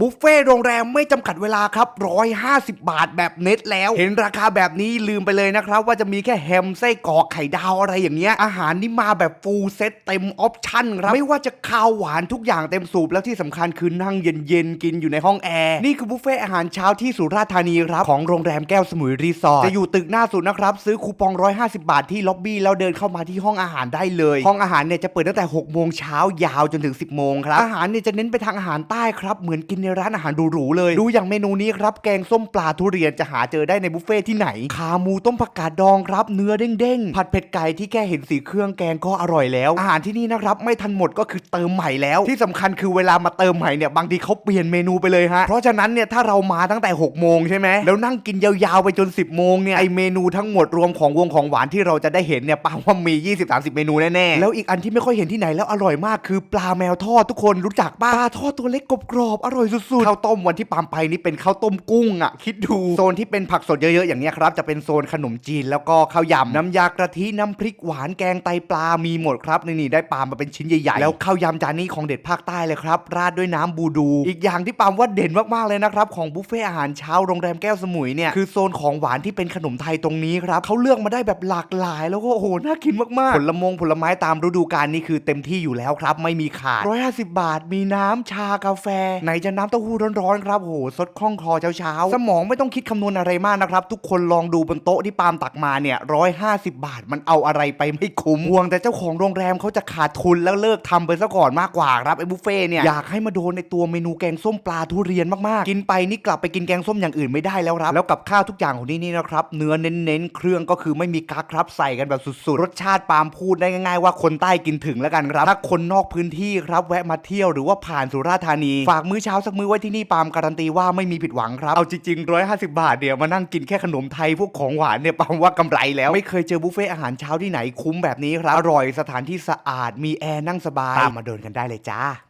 บุฟเฟ่ต์โรงแรมไม่จำกัดเวลาครับ 150 บาทแบบเน็ตแล้ว เห็นราคาแบบนี้ลืมไปเลยนะครับ ว่าจะมีแค่แฮมไส้กรอกไข่ดาวอะไรอย่างเงี้ย อาหารนี่มาแบบฟูลเซ็ตเต็มออปชั่นครับ ไม่ว่าจะข้าวหวานทุกอย่างเต็มสูบแล้วที่สำคัญคือนั่งเย็นๆ กินอยู่ในห้องแอร์ นี่คือบุฟเฟ่ต์อาหารเช้าที่สุราษฎร์ธานีครับ ของโรงแรมแก้วสมุยรีสอร์ทจะอยู่ตึกหน้าสุดนะครับซื้อคูปอง 150 บาทที่ล็อบบี้แล้วเดินเข้ามาที่ห้องอาหารได้เลย ห้องอาหารเนี่ยจะเปิดตั้งแต่6โมงเช้ายาวจนถึง 10โมงครับอาหารเนี่ยจะเน้นไปทางอาหารใต้ครับเหมือนกินในร้านอาหารหรูๆเลย ดูอย่างเมนูนี้ครับ แกงส้มปลาทุเรียนจะหาเจอได้ในบุฟเฟ่ที่ไหน ขาหมูต้มผักกาดดองครับ เนื้อเด้งๆ ผัดเผ็ดไก่ที่แค่เห็นสีเครื่องแกงก็อร่อยแล้ว อาหารที่นี่นะครับ ไม่ทันหมดก็คือเติมใหม่แล้ว ที่สำคัญคือเวลามาเติมใหม่เนี่ยบางทีเขาเปลี่ยนเมนูไปเลยฮะ เพราะฉะนั้นเนี่ยถ้าเรามาตั้งแต่6โมงใช่ไหมแล้วนั่งกินยาวๆไปจน 10โมงเนี่ยไอเมนูทั้งหมดรวมของวงของหวานที่เราจะได้เห็นเนี่ยปาว่ามี 20-30 เมนูแน่ๆแล้วอีกอันที่ไม่ค่อยเห็นที่ไหนแล้วอร่อยมากคือปลาแมวทอดทุกคนรู้จักปลาทอดตัวเล็กกรอบๆอร่อยสุดๆข้าวต้มวันที่ปามไปนี่เป็นข้าวต้มกุ้งอะคิดดูโซนที่เป็นผักสดเยอะๆอย่างเนี้ยครับจะเป็นโซนขนมจีนแล้วก็ข้าวยำน้ำยากะทิน้ำพริกหวานแกงไตปลามีหมดครับนี่นี่ได้ปลามาเป็นชิ้นใหญ่ๆแล้วข้าวยำจานนี้ของเด็ดภาคใต้เลยครับ ราดด้วยน้ำบูดู อีกอย่างที่ปามว่าเด่นมากๆเลยนะครับของบุฟเฟ่อาหารเช้าโรงแรมแก้วสมุยเนี่ยคือโซนของหวานที่เป็นขนมไทยตรงนี้ครับเขาเลือกมาได้แบบหลากหลาย แล้วก็โอ้โหน่ากินมากๆผลมงผลไม้ตามฤดูกาลนี่คือเต็มที่อยู่แล้วครับ ไม่มีขาด150 บาท มีน้ำชากาแฟไหนจะน้ำเต้าหู้ร้อนๆครับโอ้โหสดคล่องคอเช้าๆสมองไม่ต้องคิดคำนวณอะไรมากนะครับ ทุกคนลองดูบนโต๊ะที่ปาล์มตักมาเนี่ย150บาทมันเอาอะไรไปไม่คุ้มห่วงแต่เจ้าของโรงแรมเขาจะขาดทุนแล้วเลิกทำไปซะก่อนมากกว่าครับไอ้บุฟเฟ่เนี่ยอยากให้มาโดนในตัวเมนูแกงส้มปลาทุเรียนมากๆ กินไปนี่กลับไปกินแกงส้มอย่างอื่นไม่ได้แล้วครับ แล้วกับข้าวทุกอย่างของที่นี่นะครับเนื้อเน้นๆเครื่องก็คือไม่มีกักครับใส่กันแบบสุดๆ รสชาติปาล์มพูดได้ง่ายๆว่าคนใต้กินถึงแล้วกันครับถ้าคนนอกพื้นที่ครับแวะมาเที่ยวหรือว่าผ่านสุราษฎร์ธานี ฝากมื้อเช้าสักมื้อไว้ที่นี่ปาล์มการันตีว่าไม่มีผิดหวังครับ เอาจริงๆ150บาทเดียวมานั่งกินแค่ขนมไทยพวกของหวานเนี่ยปาล์มว่ากำไรแล้ว ไม่เคยเจอบุฟเฟ่อาหารเช้าที่ไหนคุ้มแบบนี้ครับ อร่อยสถานที่สะอาดมีแอร์นั่งสบายตามมาเดินกันได้เลยจ้า